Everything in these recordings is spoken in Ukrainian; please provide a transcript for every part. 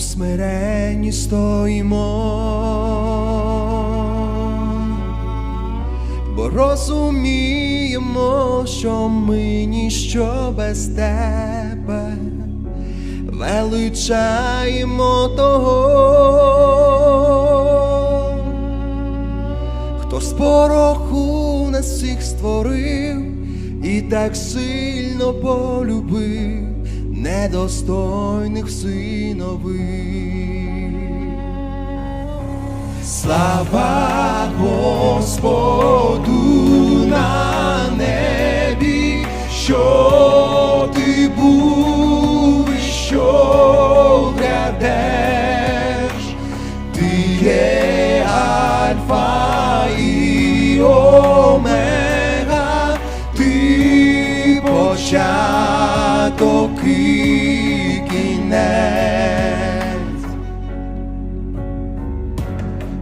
смиренні стоїмо, бо розуміємо, що ми ніщо без тебе, величаємо того, хто з пороху нас всіх створив і так сильно полюбив недостойних синових. Слава Господу на небі, що ти був і що грядеш, ти є Альфа і Омега, ти початок і кінець.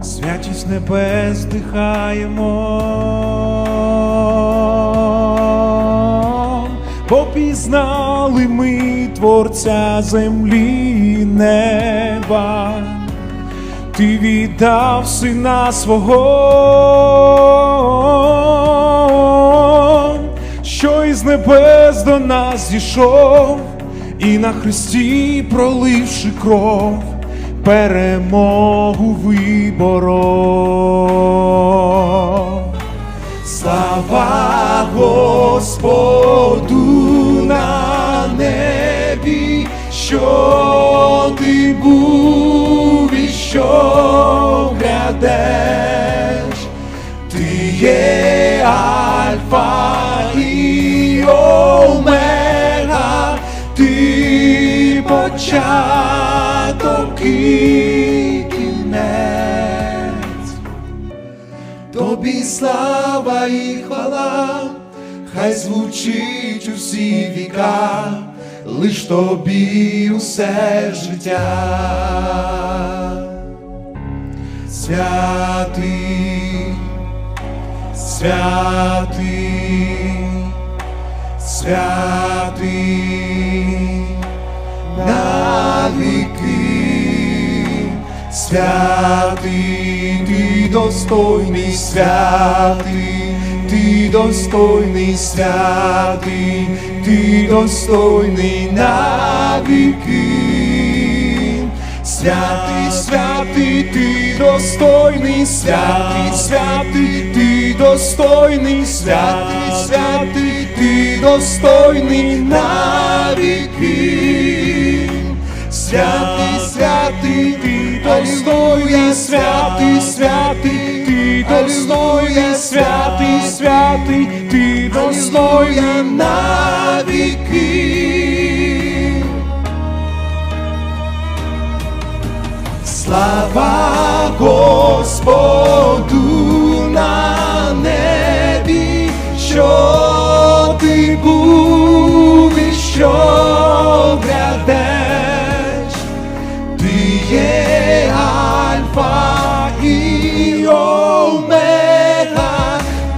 Святість небес дихаємо, попізнали ми Творця землі і неба, ти віддав сина свого, із небес до нас зійшов, і на хресті проливши кров перемогу виборов. Слава Господу на небі, що ти був Тобі слава і хвала, хай звучить усі віка, лиш тобі усе життя. Святий, святий, святий, святий, ти достойний, святий, ти достойний, святий, ти достойний на віки. Святий, ти достойний, святий, святий, ти достойний, святий, святий, ти на віки. Святий, святий, достойний, святий, святий, ти достойний, святий, святий, ти на віки. Слава Господу на небі, що ти був і що грядеш, ти є Альфа і Омега,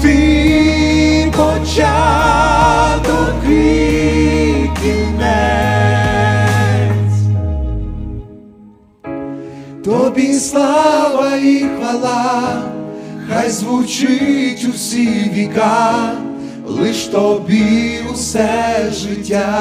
ти початок. Тобі слава і хвала, хай звучить усі віка, лиш тобі усе життя.